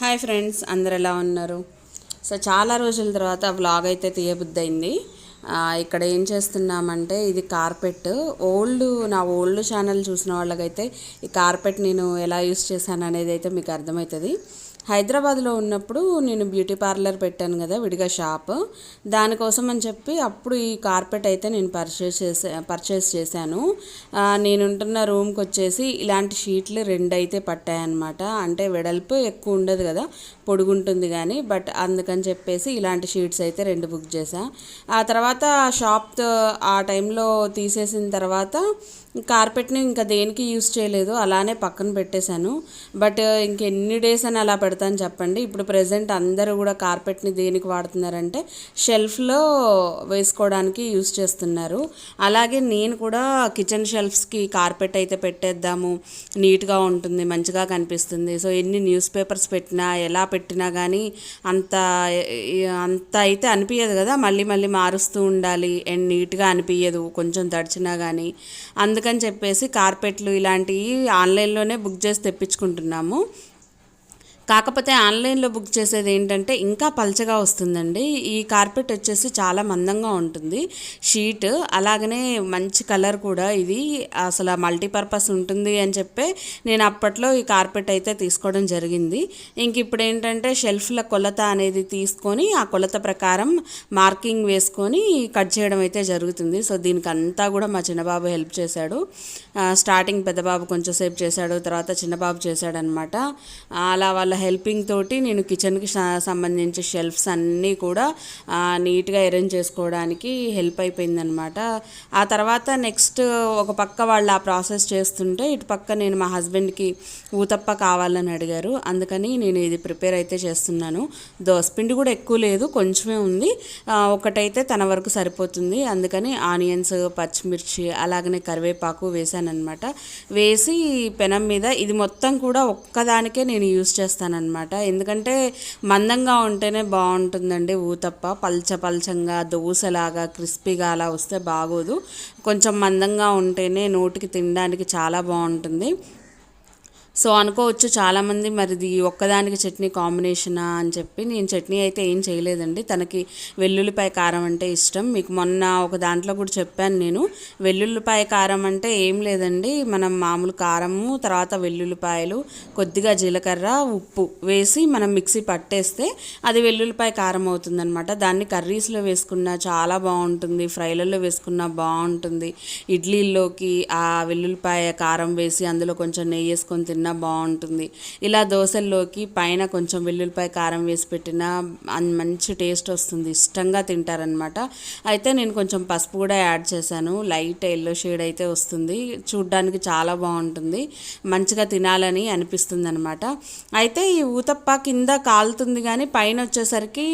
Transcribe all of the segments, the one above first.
Hi friends అందరు ఎలా ఉన్నారు? సో చాలా రోజుల తర్వాత వ్లాగ్ అయితే తీయబుద్దయింది. ఇక్కడ ఏం చేస్తున్నామంటే ఇది కార్పెట్. ఓల్డ్ నా ఓల్డ్ ఛానల్ చూసిన వాళ్ళకైతే ఈ కార్పెట్ నేను ఎలా యూస్ చేశాను అనేది అయితే మీకు అర్థమవుతుంది. హైదరాబాద్లో ఉన్నప్పుడు నేను బ్యూటీ పార్లర్ పెట్టాను కదా విడిగా షాప్. దానికోసం అని చెప్పి అప్పుడు ఈ కార్పెట్ అయితే నేను పర్చేస్ చేసా పర్చేస్ చేశాను. నేనుంటున్న నేను ఉంటున్న రూమ్కి వచ్చేసి ఇలాంటి షీట్లు రెండు అయితే పట్టాయన్నమాట. అంటే వెడల్పు ఎక్కువ ఉండదు కదా పొడుగుంటుంది కానీ బట్ అందుకని చెప్పేసి ఇలాంటి షీట్స్ అయితే రెండు బుక్ చేశా. ఆ తర్వాత షాప్ ఆ టైంలో తీసేసిన తర్వాత కార్పెట్ని ఇంకా దేనికి యూస్ చేయలేదు అలానే పక్కన పెట్టేశాను. బట్ ఇంకెన్ని డేస్ అని అలా పెడతాను చెప్పండి. ఇప్పుడు ప్రజెంట్ అందరూ కూడా కార్పెట్ని దేనికి వాడుతున్నారంటే షెల్ఫ్లో వేసుకోవడానికి యూస్ చేస్తున్నారు. అలాగే నేను కూడా కిచెన్ షెల్ఫ్స్కి కార్పెట్ అయితే పెట్టేద్దాము. నీట్గా ఉంటుంది మంచిగా కనిపిస్తుంది. సో ఎన్ని న్యూస్ పేపర్స్ పెట్టినా ఎలా పెట్టినా కానీ అంత అంత అయితే అనిపించదు కదా. మళ్ళీ మళ్ళీ మారుస్తూ ఉండాలి. అండ్ నీట్గా అనిపించదు కొంచెం తడిచినా కానీ అందుకని చెప్పేసి కార్పెట్లు ఇలాంటివి ఆన్లైన్లోనే బుక్ చేసి తెప్పించుకుంటున్నాము. కాకపోతే ఆన్లైన్లో బుక్ చేసేది ఏంటంటే ఇంకా పల్చగా వస్తుందండి. ఈ కార్పెట్ వచ్చేసి చాలా మందంగా ఉంటుంది. షీట్ అలాగనే మంచి కలర్ కూడా ఇది. అసలు మల్టీపర్పస్ ఉంటుంది అని చెప్పే నేను అప్పట్లో ఈ కార్పెట్ అయితే తీసుకోవడం జరిగింది. ఇంక ఇప్పుడు ఏంటంటే షెల్ఫ్ల కొలత అనేది తీసుకొని ఆ కొలత ప్రకారం మార్కింగ్ వేసుకొని కట్ చేయడం అయితే జరుగుతుంది. సో దీనికి అంతా కూడా మా చిన్నబాబు హెల్ప్ చేశాడు. స్టార్టింగ్ పెద్దబాబు కొంచెం సేపు చేశాడు తర్వాత చిన్నబాబు చేశాడనమాట అలా వాళ్ళ హెల్పింగ్ తోటి నేను కిచెన్కి సంబంధించి షెల్ఫ్స్ అన్నీ కూడా నీట్గా అరేంజ్ చేసుకోవడానికి హెల్ప్ అయిపోయిందనమాట ఆ తర్వాత నెక్స్ట్ ఒక పక్క వాళ్ళు ఆ ప్రాసెస్ చేస్తుంటే ఇటు పక్క నేను మా హస్బెండ్కి ఊతప్ప కావాలని అడిగారు. అందుకని నేను ఇది ప్రిపేర్ అయితే చేస్తున్నాను. దోసపిండి కూడా ఎక్కువ లేదు కొంచెమే ఉంది. ఒకటైతే తన వరకు సరిపోతుంది. అందుకని ఆనియన్స్ పచ్చిమిర్చి అలాగనే కరివేపాకు వేసానన్నమాట వేసి పెనం మీద ఇది మొత్తం కూడా ఒక్కదానికే నేను యూస్ చేస్తానన్నమాట. ఎందుకంటే మందంగా ఉంటేనే బాగుంటుందండి ఊతప్ప. పల్చ పల్చంగా దోశలాగా క్రిస్పీగా అలా వస్తే బాగోదు. కొంచెం మందంగా ఉంటేనే నోటికి తినడానికి చాలా బాగుంటుంది. సో అనుకోవచ్చు చాలామంది మరి ఇది ఒక్కదానికి చట్నీ కాంబినేషనా అని చెప్పి నేను చట్నీ అయితే ఏం చేయలేదండి. తనకి వెల్లుల్లిపాయ కారం అంటే ఇష్టం. మీకు మొన్న ఒక దాంట్లో కూడా చెప్పాను నేను. వెల్లుల్లిపాయ కారం అంటే ఏం లేదండి. మనం మామూలు కారము తర్వాత వెల్లుల్లిపాయలు కొద్దిగా జీలకర్ర ఉప్పు వేసి మనం మిక్సీ పట్టేస్తే అది వెల్లుల్లిపాయ కారం అవుతుందన్నమాట. దాన్ని కర్రీస్లో వేసుకున్నా చాలా బాగుంటుంది. ఫ్రైలలో వేసుకున్నా బాగుంటుంది. ఇడ్లీల్లోకి ఆ వెల్లుల్లిపాయ కారం వేసి అందులో కొంచెం నెయ్యి వేసుకొని తిన్నా బాగుంటుంది. ఇలా దోశల్లోకి పైన కొంచెం వెల్లుల్లిపాయ కారం వేసి పెట్టినా అన్- మంచి టేస్ట్ వస్తుంది. ఇష్టంగా తింటారనమాట అయితే నేను కొంచెం పసుపు కూడా యాడ్ చేశాను. లైట్ ఎల్లో షేడ్ అయితే వస్తుంది. చూడ్డానికి చాలా బాగుంటుంది. మంచిగా తినాలని అనిపిస్తుంది అనమాట అయితే ఈ ఊతప్ప కింద కాలుతుంది కానీ పైన వచ్చేసరికి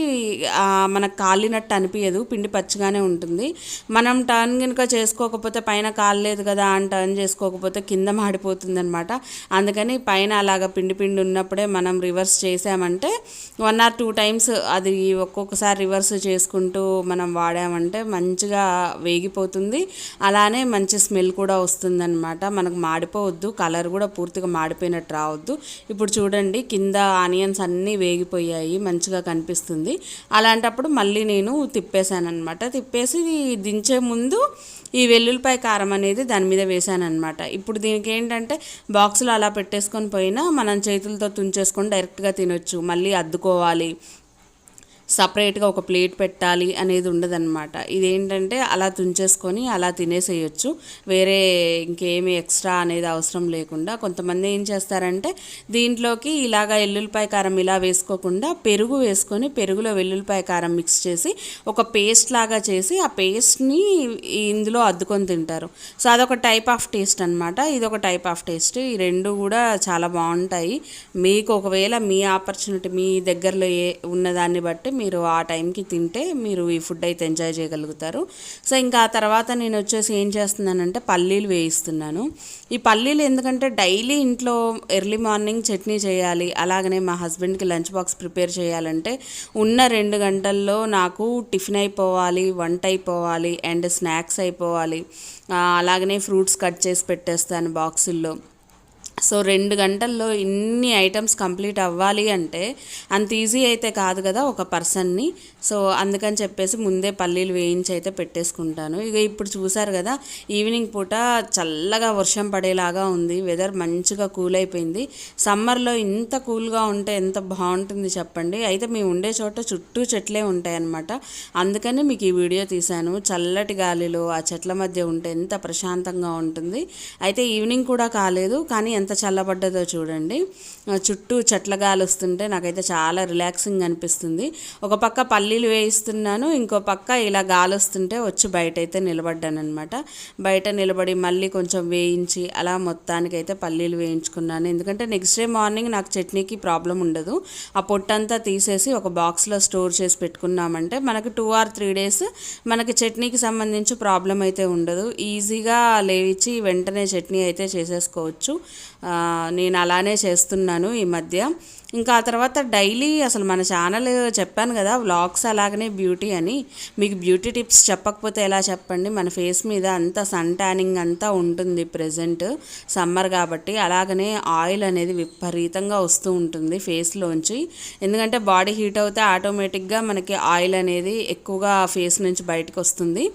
మనకు కాలినట్టు అనిపించదు పిండి పచ్చిగానే ఉంటుంది. మనం టర్న్ కనుక చేసుకోకపోతే పైన కాలలేదు కదా అని టర్న్ చేసుకోకపోతే కింద మాడిపోతుంది అనమాట అందుకని పైన అలాగ పిండి పిండి ఉన్నప్పుడే మనం రివర్స్ చేసామంటే వన్ ఆర్ టూ టైమ్స్ అది ఒక్కొక్కసారి రివర్స్ చేసుకుంటూ మనం వాడామంటే మంచిగా వేగిపోతుంది. అలానే మంచి స్మెల్ కూడా వస్తుందన్నమాట. మనకు మాడిపోవద్దు కలర్ కూడా పూర్తిగా మాడిపోయినట్టు రావద్దు. ఇప్పుడు చూడండి కింద ఆనియన్స్ అన్నీ వేగిపోయాయి మంచిగా కనిపిస్తుంది. అలాంటప్పుడు మళ్ళీ నేను తిప్పేశాను అనమాట తిప్పేసి దించే ముందు ఈ వెల్లుల్లిపాయ కారం అనేది దాని మీద వేసాను అనమాట ఇప్పుడు దీనికి ఏంటంటే బాక్స్లో అలా పెట్టేసుకొని పోయినా మనం చేతులతో తుంచేసుకొని డైరెక్ట్గా తినొచ్చు. మళ్ళీ అద్దుకోవాలి. సపరేట్గా ఒక ప్లేట్ పెట్టాలి అనేది ఉండదన్నమాట. ఇదేంటంటే అలా తుంచేసుకొని అలా తినేసేయచ్చు. వేరే ఇంకేమి ఎక్స్ట్రా అనేది అవసరం లేకుండా కొంతమంది ఏం చేస్తారంటే దీంట్లోకి ఇలాగ ఎల్లుల్లిపాయ కారం ఇలా వేసుకోకుండా పెరుగు వేసుకొని పెరుగులో వెల్లుల్లిపాయ కారం మిక్స్ చేసి ఒక పేస్ట్ లాగా చేసి ఆ పేస్ట్ని ఇందులో అద్దుకొని తింటారు. సో అదొక టైప్ ఆఫ్ టేస్ట్ అనమాట ఇది ఒక టైప్ ఆఫ్ టేస్ట్. ఈ రెండు కూడా చాలా బాగుంటాయి. మీకు ఒకవేళ మీ ఆపర్చునిటీ మీ దగ్గరలో ఏ ఉన్నదాన్ని బట్టి మీరు ఆ టైంకి తింటే మీరు ఈ ఫుడ్ అయితే ఎంజాయ్ చేయగలుగుతారు. సో ఇంకా ఆ తర్వాత నేను వచ్చేసి ఏం చేస్తున్నానంటే పల్లీలు వేయిస్తున్నాను. ఈ పల్లీలు ఎందుకంటే డైలీ ఇంట్లో ఎర్లీ మార్నింగ్ చట్నీ చేయాలి అలాగనే మా హస్బెండ్కి లంచ్ బాక్స్ ప్రిపేర్ చేయాలంటే ఉన్న రెండు గంటల్లో నాకు టిఫిన్ అయిపోవాలి వంట అయిపోవాలి అండ్ స్నాక్స్ అయిపోవాలి. అలాగనే ఫ్రూట్స్ కట్ చేసి పెట్టేస్తాను బాక్సుల్లో. సో రెండు గంటల్లో ఇన్ని ఐటమ్స్ కంప్లీట్ అవ్వాలి అంటే అంత ఈజీ అయితే కాదు కదా ఒక పర్సన్ని. సో అందుకని చెప్పేసి ముందే పల్లీలు వేయించి అయితే పెట్టేసుకుంటాను. ఇక ఇప్పుడు చూసారు కదా ఈవినింగ్ పూట చల్లగా వర్షం పడేలాగా ఉంది. వెదర్ మంచిగా కూల్ అయిపోయింది. సమ్మర్లో ఇంత కూల్గా ఉంటే ఎంత బాగుంటుంది చెప్పండి. అయితే మేము ఉండే చోట చుట్టూ చెట్లే ఉంటాయన్నమాట. అందుకని మీకు ఈ వీడియో తీశాను. చల్లటి గాలిలో ఆ చెట్ల మధ్య ఉంటే ఎంత ప్రశాంతంగా ఉంటుంది. అయితే ఈవినింగ్ కూడా కాలేదు కానీ ఎంత చల్లబడ్డదో చూడండి. చుట్టూ చెట్ల గాలి వస్తుంటే నాకైతే చాలా రిలాక్సింగ్ అనిపిస్తుంది. ఒక పక్క పల్లీలు వేయిస్తున్నాను ఇంకో పక్క ఇలా గాలి వస్తుంటే వచ్చి బయట అయితే నిలబడ్డాను అనమాట బయట నిలబడి మళ్ళీ కొంచెం వేయించి అలా మొత్తానికి అయితే పల్లీలు వేయించుకున్నాను. ఎందుకంటే నెక్స్ట్ డే మార్నింగ్ నాకు చట్నీకి ప్రాబ్లం ఉండదు. ఆ పొట్టంతా తీసేసి ఒక బాక్స్లో స్టోర్ చేసి పెట్టుకున్నామంటే మనకి టూ ఆర్ త్రీ డేస్ మనకి చట్నీకి సంబంధించి ప్రాబ్లం అయితే ఉండదు. ఈజీగా లేవిచ్చి వెంటనే చట్నీ అయితే చేసేసుకోవచ్చు. నేను అలానే చేస్తున్నాను ఈ మధ్య. ఇంకా ఆ తర్వాత డైలీ అసలు మన ఛానల్ చెప్పాను కదా వ్లాగ్స్ అలాగనే బ్యూటీ అని. మీకు బ్యూటీ టిప్స్ చెప్పకపోతే ఎలా చెప్పండి? మన ఫేస్ మీద అంతా సన్ ట్యానింగ్ అంతా ఉంటుంది ప్రజెంట్ సమ్మర్ కాబట్టి. అలాగనే ఆయిల్ అనేది విపరీతంగా వస్తూ ఉంటుంది ఫేస్లోంచి. ఎందుకంటే బాడీ హీట్ అవుతే ఆటోమేటిక్గా మనకి ఆయిల్ అనేది ఎక్కువగా ఫేస్ నుంచి బయటకు వస్తుంది.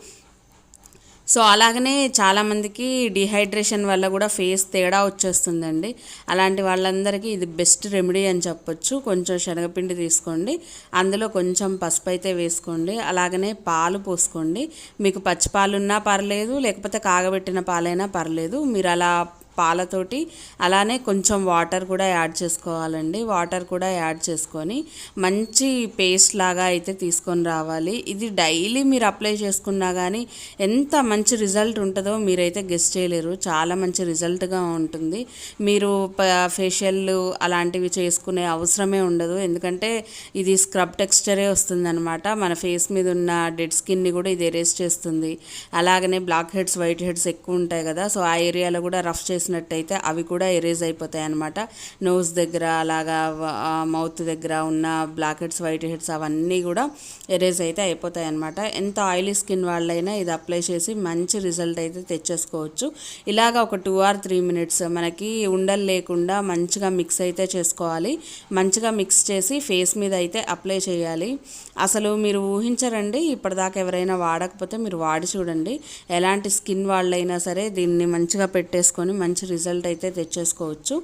సో అలాగనే చాలామందికి డిహైడ్రేషన్ వల్ల కూడా ఫేస్ తేడా వచ్చేస్తుందండి. అలాంటి వాళ్ళందరికీ ఇది బెస్ట్ రెమెడీ అని చెప్పొచ్చు. కొంచెం శనగపిండి తీసుకోండి. అందులో కొంచెం పసుపు అయితే వేసుకోండి. అలాగనే పాలు పోసుకోండి. మీకు పచ్చి పాలు ఉన్నా పర్లేదు లేకపోతే కాగబెట్టిన పాలైనా పర్లేదు. మీరు అలా పాలతోటి అలానే కొంచెం వాటర్ కూడా యాడ్ చేసుకోవాలండి. వాటర్ కూడా యాడ్ చేసుకొని మంచి పేస్ట్ లాగా అయితే తీసుకొని రావాలి. ఇది డైలీ మీరు అప్లై చేసుకున్నా కానీ ఎంత మంచి రిజల్ట్ ఉంటుందో మీరైతే గెస్ట్ చేయలేరు. చాలా మంచి రిజల్ట్గా ఉంటుంది. మీరు ఫేషియల్ అలాంటివి చేసుకునే అవసరమే ఉండదు. ఎందుకంటే ఇది స్క్రబ్ టెక్స్చరే వస్తుందన్నమాట. మన ఫేస్ మీద ఉన్న డెడ్ స్కిన్ని కూడా ఇది ఎరేస్ చేస్తుంది. అలాగనే బ్లాక్ హెడ్స్ వైట్ హెడ్స్ ఎక్కువ ఉంటాయి కదా. సో ఆ ఏరియాలో కూడా రఫ్ చేసినట్టయితే అవి కూడా ఎరేజ్ అయిపోతాయి అనమాట నోస్ దగ్గర అలాగా మౌత్ దగ్గర ఉన్న బ్లాక్ హెడ్స్ వైట్ హెడ్స్ అవన్నీ కూడా ఎరేజ్ అయితే అయిపోతాయి అనమాట ఎంత ఆయిలీ స్కిన్ వాళ్ళైనా ఇది అప్లై చేసి మంచి రిజల్ట్ అయితే తెచ్చేసుకోవచ్చు. ఇలాగ ఒక టూ ఆర్ త్రీ మినిట్స్ మనకి ఉండలు లేకుండా మంచిగా మిక్స్ అయితే చేసుకోవాలి. మంచిగా మిక్స్ చేసి ఫేస్ మీద అయితే అప్లై చేయాలి. అసలు మీరు ఊహించరండి ఇప్పటిదాకా ఎవరైనా వాడకపోతే మీరు వాడి చూడండి. ఎలాంటి స్కిన్ వాళ్ళైనా సరే దీన్ని మంచిగా పెట్టేసుకొని మంచి మంచి రిజల్ట్ అయితే తెచ్చేసుకోవచ్చు.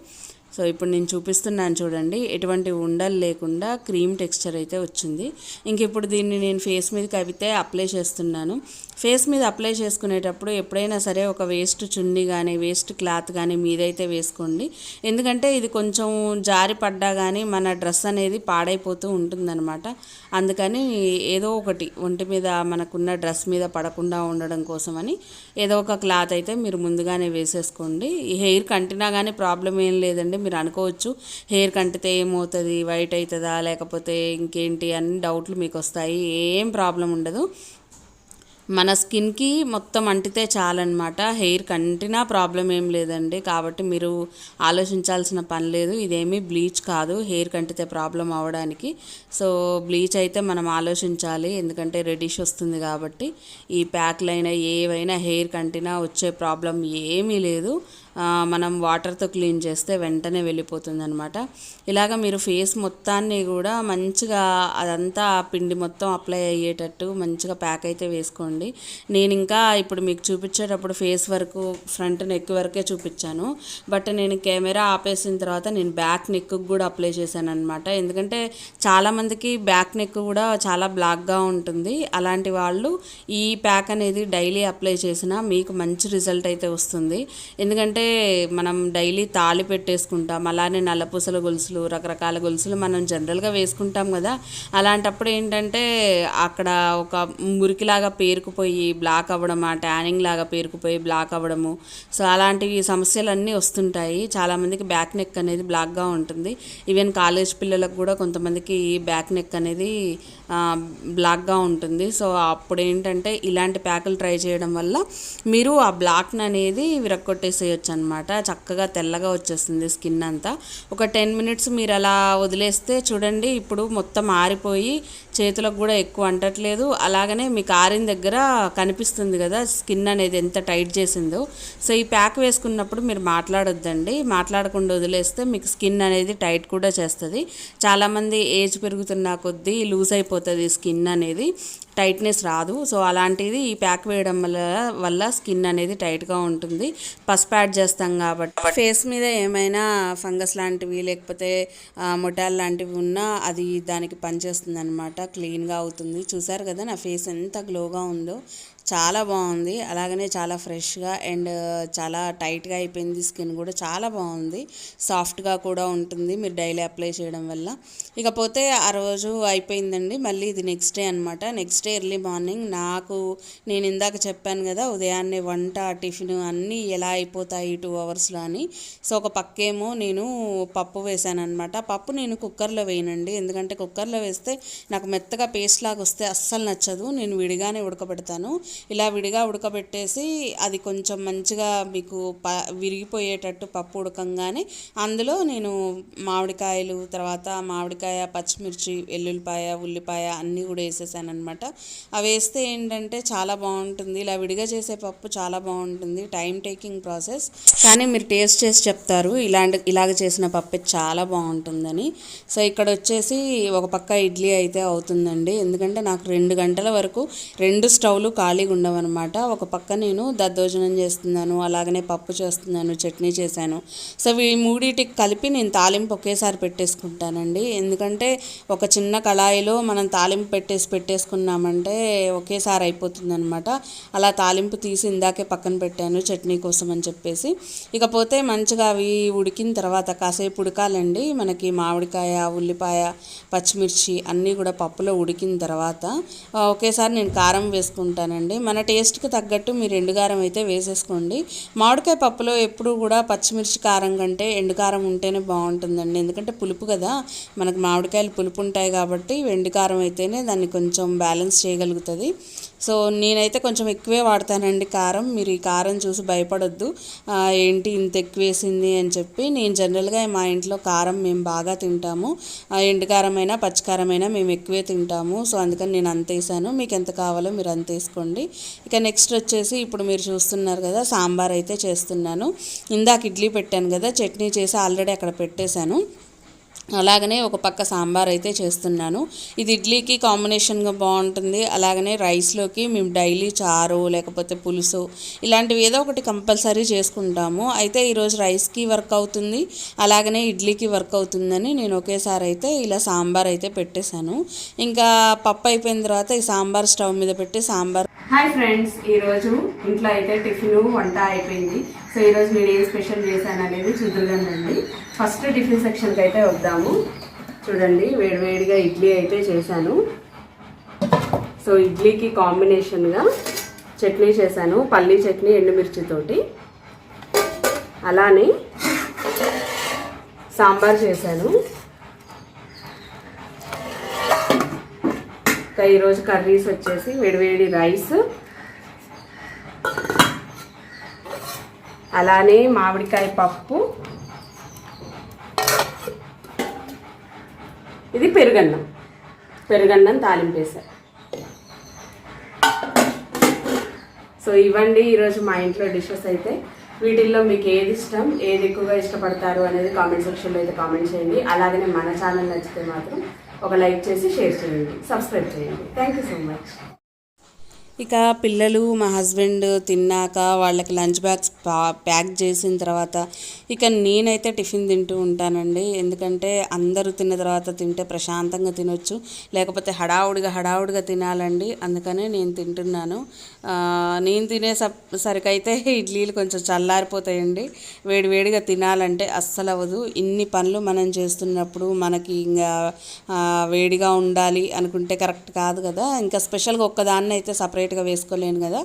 సో ఇప్పుడు నేను చూపిస్తున్నాను చూడండి. ఎటువంటి ఉండలు లేకుండా క్రీమ్ టెక్స్చర్ అయితే వచ్చింది. ఇంక ఇప్పుడు దీన్ని నేను ఫేస్ మీద కవితే అప్లై చేస్తున్నాను. ఫేస్ మీద అప్లై చేసుకునేటప్పుడు ఎప్పుడైనా సరే ఒక వేస్ట్ చున్నీ కానీ వేస్ట్ క్లాత్ కానీ మీదైతే వేసుకోండి. ఎందుకంటే ఇది కొంచెం జారి పడ్డా కానీ మన డ్రెస్ అనేది పాడైపోతూ ఉంటుందన్నమాట. అందుకని ఏదో ఒకటి ఒంటి మీద మనకున్న డ్రెస్ మీద పడకుండా ఉండడం కోసమని ఏదో ఒక క్లాత్ అయితే మీరు ముందుగానే వేసేసుకోండి. హెయిర్ కంటినా కానీ ప్రాబ్లం ఏం లేదండి మీరు అనుకోవచ్చు. హెయిర్ కంటితే ఏమవుతుంది వైట్ అవుతుందా లేకపోతే ఇంకేంటి అన్ని డౌట్లు మీకు వస్తాయి ఏం ప్రాబ్లం ఉండదు. మన స్కిన్కి మొత్తం అంటితే చాలన్నమాట. హెయిర్ కంటినా ప్రాబ్లం ఏం లేదండి. కాబట్టి మీరు ఆలోచించాల్సిన పని లేదు. ఇదేమీ బ్లీచ్ కాదు. హెయిర్ కంటితే ప్రాబ్లం అవడానికి సో బ్లీచ్ అయితే మనం ఆలోచించాలి. ఎందుకంటే రెడిష్ వస్తుంది కాబట్టి. ఈ ప్యాక్లైనా ఏవైనా హెయిర్ కంటినా వచ్చే ప్రాబ్లం ఏమీ లేదు. మనం వాటర్తో క్లీన్ చేస్తే వెంటనే వెళ్ళిపోతుంది అనమాట ఇలాగ మీరు ఫేస్ మొత్తాన్ని కూడా మంచిగా అదంతా పిండి మొత్తం అప్లై అయ్యేటట్టు మంచిగా ప్యాక్ అయితే వేసుకోండి. నేను ఇంకా ఇప్పుడు మీకు చూపించేటప్పుడు ఫేస్ వరకు ఫ్రంట్ నెక్ వరకే చూపించాను. బట్ నేను కెమెరా ఆపేసిన తర్వాత నేను బ్యాక్ నెక్ కూడా అప్లై చేశాను అనమాట ఎందుకంటే చాలామందికి బ్యాక్ నెక్ కూడా చాలా బ్లాక్గా ఉంటుంది. అలాంటి వాళ్ళు ఈ ప్యాక్ అనేది డైలీ అప్లై చేసినా మీకు మంచి రిజల్ట్ అయితే వస్తుంది. ఎందుకంటే మనం డైలీ తాళి పెట్టేసుకుంటాం. అలానే నల్లపూసల గొలుసులు రకరకాల గొలుసులు మనం జనరల్గా వేసుకుంటాం కదా. అలాంటప్పుడు ఏంటంటే అక్కడ ఒక మురికిలాగా పేరుకుపోయి బ్లాక్ అవ్వడం ఆ ట్యానింగ్ లాగా పేరుకుపోయి బ్లాక్ అవ్వడము. సో అలాంటివి సమస్యలన్నీ వస్తుంటాయి. చాలామందికి బ్యాక్ నెక్ అనేది బ్లాక్గా ఉంటుంది. ఈవెన్ కాలేజ్ పిల్లలకు కూడా కొంతమందికి బ్యాక్ నెక్ అనేది బ్లాక్గా ఉంటుంది. సో అప్పుడు ఏంటంటే ఇలాంటి ప్యాకులు ట్రై చేయడం వల్ల మీరు ఆ బ్లాక్ని అనేది విరక్కొట్టేసేయచ్చు అనమాట చక్కగా తెల్లగా వచ్చేస్తుంది స్కిన్ అంతా. ఒక టెన్ మినిట్స్ మీరు అలా వదిలేస్తే చూడండి ఇప్పుడు మొత్తం ఆరిపోయి చేతులకు కూడా ఎక్కువ అంటట్లేదు. అలాగనే మీకు ఆరిన దగ్గర కనిపిస్తుంది కదా స్కిన్ అనేది ఎంత టైట్ చేసిందో. సో ఈ ప్యాక్ వేసుకున్నప్పుడు మీరు మాట్లాడొద్దండి. మాట్లాడకుండా వదిలేస్తే మీకు స్కిన్ అనేది టైట్ కూడా చేస్తుంది. చాలామంది ఏజ్ పెరుగుతున్న కొద్దీ లూజ్ అయిపోతుంది స్కిన్ అనేది. టైట్నెస్ రాదు. సో అలాంటిది ఈ ప్యాక్ వేయడం వల్ల వల్ల స్కిన్ అనేది టైట్గా ఉంటుంది. పసుపు యాడ్ చేస్తాం కాబట్టి ఫేస్ మీద ఏమైనా ఫంగస్ లాంటివి లేకపోతే ఆ, మొటాల్ లాంటివి ఉన్నా అది దానికి పనిచేస్తుంది అనమాట క్లీన్గా అవుతుంది. చూసారు కదా నా ఫేస్ ఎంత గ్లోగా ఉందో. చాలా బాగుంది. అలాగనే చాలా ఫ్రెష్గా అండ్ చాలా టైట్గా అయిపోయింది స్కిన్ కూడా చాలా బాగుంది. సాఫ్ట్గా కూడా ఉంటుంది మీరు డైలీ అప్లై చేయడం వల్ల. ఇకపోతే ఆ రోజు అయిపోయిందండి. మళ్ళీ ఇది నెక్స్ట్ డే అనమాట నెక్స్ట్ డే ఎర్లీ మార్నింగ్ నాకు నేను ఇందాక చెప్పాను కదా ఉదయాన్నే వంట టిఫిన్ అన్నీ ఎలా అయిపోతాయి టూ అవర్స్లో అని. సో ఒక పక్కేమో నేను పప్పు వేసాను అనమాట పప్పు నేను కుక్కర్లో వేయనండి. ఎందుకంటే కుక్కర్లో వేస్తే నాకు మెత్తగా పేస్ట్ లాగా వస్తే అస్సలు నచ్చదు. నేను విడిగానే ఉడకబెడతాను. ఇలా విడిగా ఉడకబెట్టేసి అది కొంచెం మంచిగా మీకు ప విరిగిపోయేటట్టు పప్పు ఉడకంగానే అందులో నేను మామిడికాయలు తర్వాత మామిడికాయ పచ్చిమిర్చి వెల్లుల్లిపాయ ఉల్లిపాయ అన్నీ కూడా వేసేసాను అనమాట అవి వేస్తే ఏంటంటే చాలా బాగుంటుంది. ఇలా విడిగా చేసే పప్పు చాలా బాగుంటుంది. టైం టేకింగ్ ప్రాసెస్ కానీ మీరు టేస్ట్ చేసి చెప్తారు. ఇలాంటి ఇలాగ చేసిన పప్పు చాలా బాగుంటుందని. సో ఇక్కడ వచ్చేసి ఒక పక్క ఇడ్లీ అయితే అవుతుందండి. ఎందుకంటే నాకు రెండు గంటల వరకు రెండు స్టవ్లు ఖాళీగా ఉండవన్నమాట ఒక పక్క నేను దద్దోజనం చేస్తున్నాను అలాగనే పప్పు చేస్తున్నాను చట్నీ చేశాను. సో ఈ మూడింటికి కలిపి నేను తాలింపు ఒకేసారి పెట్టేసుకుంటానండి. ఎందుకంటే ఒక చిన్న కళాయిలో మనం తాలింపు పెట్టేసి పెట్టేసుకున్నామంటే ఒకేసారి అయిపోతుంది అనమాట అలా తాలింపు తీసి ఇందాకే పక్కన పెట్టాను చట్నీ కోసం అని చెప్పేసి. ఇకపోతే మంచిగా అవి ఉడికిన తర్వాత కాసేపు ఉడకాలండి. మనకి మామిడికాయ ఉల్లిపాయ పచ్చిమిర్చి అన్నీ కూడా పప్పులో ఉడికిన తర్వాత ఒకేసారి నేను కారం వేసుకుంటానండి. మన టేస్ట్కి తగ్గట్టు మీరు ఎండుకారం అయితే వేసేసుకోండి. మామిడికాయ పప్పులో ఎప్పుడు కూడా పచ్చిమిర్చి కారం కంటే ఎండుకారం ఉంటేనే బాగుంటుందండి. ఎందుకంటే పులుపు కదా. మనకు మామిడికాయలు పులుపు ఉంటాయి కాబట్టి ఎండుకారం అయితేనే దాన్ని కొంచెం బ్యాలెన్స్ చేయగలుగుతుంది. సో నేనైతే కొంచెం ఎక్కువే వాడతానండి కారం. మీరు ఈ కారం చూసి భయపడొద్దు. ఏంటి ఇంత ఎక్కువ వేసింది అని చెప్పి నేను జనరల్గా మా ఇంట్లో కారం మేము బాగా తింటాము. ఎండుకారమైనా పచ్చికారమైనా మేము ఎక్కువే తింటాము. సో అందుకని నేను అంత వేసాను. మీకు ఎంత కావాలో మీరు అంత వేసుకోండి. ఇక నెక్స్ట్ వచ్చేసి ఇప్పుడు మీరు చూస్తున్నారు కదా సాంబార్ అయితే చేస్తున్నాను. ఇందాక ఇడ్లీ పెట్టాను కదా చట్నీ చేసి ఆల్రెడీ అక్కడ పెట్టేశాను. అలాగనే ఒక పక్క సాంబార్ అయితే చేస్తున్నాను. ఇది ఇడ్లీకి కాంబినేషన్గా బాగుంటుంది. అలాగనే రైస్లోకి మేము డైలీ చారు లేకపోతే పులుసు ఇలాంటివి ఏదో ఒకటి కంపల్సరీ చేసుకుంటాము. అయితే ఈరోజు రైస్కి వర్క్ అవుతుంది. అలాగనే ఇడ్లీకి వర్క్ అవుతుందని నేను ఒకేసారి అయితే ఇలా సాంబార్ అయితే పెట్టేశాను. ఇంకా పప్పు అయిపోయిన తర్వాత ఈ సాంబార్ స్టవ్ మీద పెట్టి సాంబార్ హాయ్ ఫ్రెండ్స్ ఈరోజు ఇంట్లో అయితే టిఫిన్ వంట అయిపోయింది. సో ఈరోజు నేను ఏం స్పెషల్ చేశాను అనేది చూద్దామండి ఫస్ట్ టిఫిన్ సెక్షన్కి అయితే వద్దాము. చూడండి వేడివేడిగా ఇడ్లీ అయితే చేశాను. సో ఇడ్లీకి కాంబినేషన్గా చట్నీ చేశాను. పల్లీ చట్నీ ఎండుమిర్చితోటి. అలానే సాంబార్ చేశాను. ఇంకా ఈరోజు కర్రీస్ వచ్చేసి వేడివేడి రైస్. అలానే మామిడికాయ పప్పు. ఇది పెరుగన్నం. పెరుగన్నం తాలింపేసా సో ఇవ్వండి ఈరోజు మా ఇంట్లో డిషెస్ అయితే. వీటిల్లో మీకు ఏది ఇష్టం ఏది ఎక్కువగా ఇష్టపడతారు అనేది కామెంట్ సెక్షన్లో అయితే కామెంట్ చేయండి. అలాగనే మన ఛానల్ నచ్చితే మాత్రం ఒక లైక్ చేసి షేర్ చేయండి. సబ్స్క్రైబ్ చేయండి. Thank you so much. ఇక పిల్లలు మా హస్బెండ్ తిన్నాక వాళ్ళకి లంచ్ బ్యాగ్స్ ప్యాక్ చేసిన తర్వాత ఇక నేనైతే టిఫిన్ తింటూ ఉంటానండి. ఎందుకంటే అందరూ తిన్న తర్వాత తింటే ప్రశాంతంగా తినొచ్చు. లేకపోతే హడావుడిగా హడావుడిగా తినాలండి. అందుకనే నేను తింటున్నాను. నేను తినే సరికైతే ఇడ్లీలు కొంచెం చల్లారిపోతాయండి. వేడివేడిగా తినాలంటే అస్సలు అవ్వదు. ఇన్ని పనులు మనం చేస్తున్నప్పుడు మనకి ఇంకా వేడిగా ఉండాలి అనుకుంటే కరెక్ట్ కాదు కదా. ఇంకా స్పెషల్గా ఒక్కదాన్ని అయితే సపరేట్ సపరేట్గా వేసుకోలేను కదా.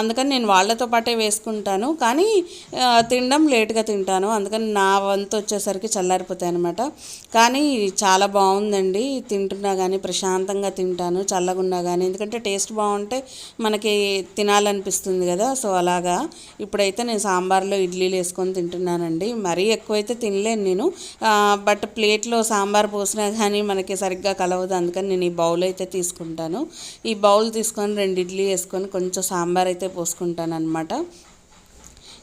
అందుకని నేను వాళ్ళతో పాటే వేసుకుంటాను. కానీ తినడం లేట్గా తింటాను. అందుకని నా వంతు వచ్చేసరికి చల్లారిపోతాయి అనమాట కానీ చాలా బాగుందండి. తింటున్నా కానీ ప్రశాంతంగా తింటాను. చల్లగున్నా కానీ ఎందుకంటే టేస్ట్ బాగుంటే మనకి తినాలనిపిస్తుంది కదా. సో అలాగా. ఇప్పుడైతే నేను సాంబార్లో ఇడ్లీలు వేసుకొని తింటున్నానండి. మరీ ఎక్కువైతే తినలేను నేను. బట్ ప్లేట్లో సాంబార్ పోసినా కానీ మనకి సరిగ్గా కలవదు. అందుకని నేను ఈ బౌల్ అయితే తీసుకుంటాను. ఈ బౌల్ తీసుకొని రెండు ఇడ్లీ వేసుకొని కొంచెం సాంబార్ అయితే పోసుకుంటాను అనమాట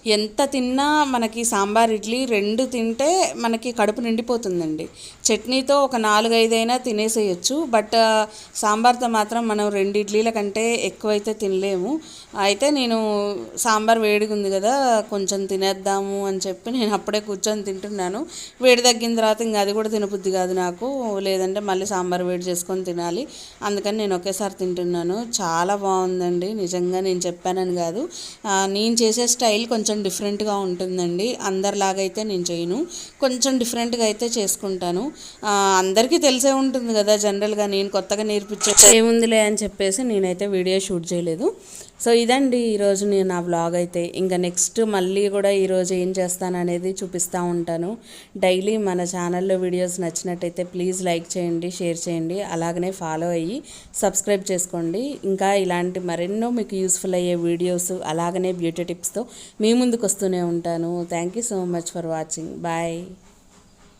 ఎంత తిన్నా మనకి సాంబార్ ఇడ్లీ రెండు తింటే మనకి కడుపు నిండిపోతుందండి. చట్నీతో ఒక నాలుగైదైనా తినేసేయచ్చు బట్ సాంబార్తో మాత్రం మనం రెండు ఇడ్లీల కంటే ఎక్కువైతే తినలేము. అయితే నేను సాంబార్ వేడిగా ఉంది కదా కొంచెం తినేద్దాము అని చెప్పి నేను అప్పుడే కూర్చొని తింటున్నాను. వేడి తగ్గిన తర్వాత ఇంకా అది కూడా తినబుద్ధి కాదు నాకు లేదంటే మళ్ళీ సాంబార్ వేడి చేసుకొని తినాలి. అందుకని నేను ఒకేసారి తింటున్నాను. చాలా బాగుందండి. నిజంగా నేను చెప్పానని కాదు. నేను చేసే స్టైల్ కొంచెం కొంచెం డిఫరెంట్గా ఉంటుందండి. అందరిలాగా అయితే నేను చేయను. కొంచెం డిఫరెంట్గా అయితే చేసుకుంటాను. అందరికీ తెలిసే ఉంటుంది కదా జనరల్గా నేను కొత్తగా నేర్పించే ఏముందిలే అని చెప్పేసి నేనైతే వీడియో షూట్ చేయలేదు. సో ఇదండి ఈరోజు నేను నా వ్లాగ్ అయితే. ఇంకా నెక్స్ట్ మళ్ళీ కూడా ఈరోజు ఏం చేస్తాను అనేది చూపిస్తూ ఉంటాను. డైలీ మన ఛానల్లో వీడియోస్ నచ్చినట్టయితే ప్లీజ్ లైక్ చేయండి షేర్ చేయండి అలాగనే ఫాలో అయ్యి సబ్స్క్రైబ్ చేసుకోండి. ఇంకా ఇలాంటి మరెన్నో మీకు యూస్ఫుల్ అయ్యే వీడియోస్ అలాగనే బ్యూటీ టిప్స్తో మీ ముందుకు వస్తూనే ఉంటాను. Thank you so much for watching bye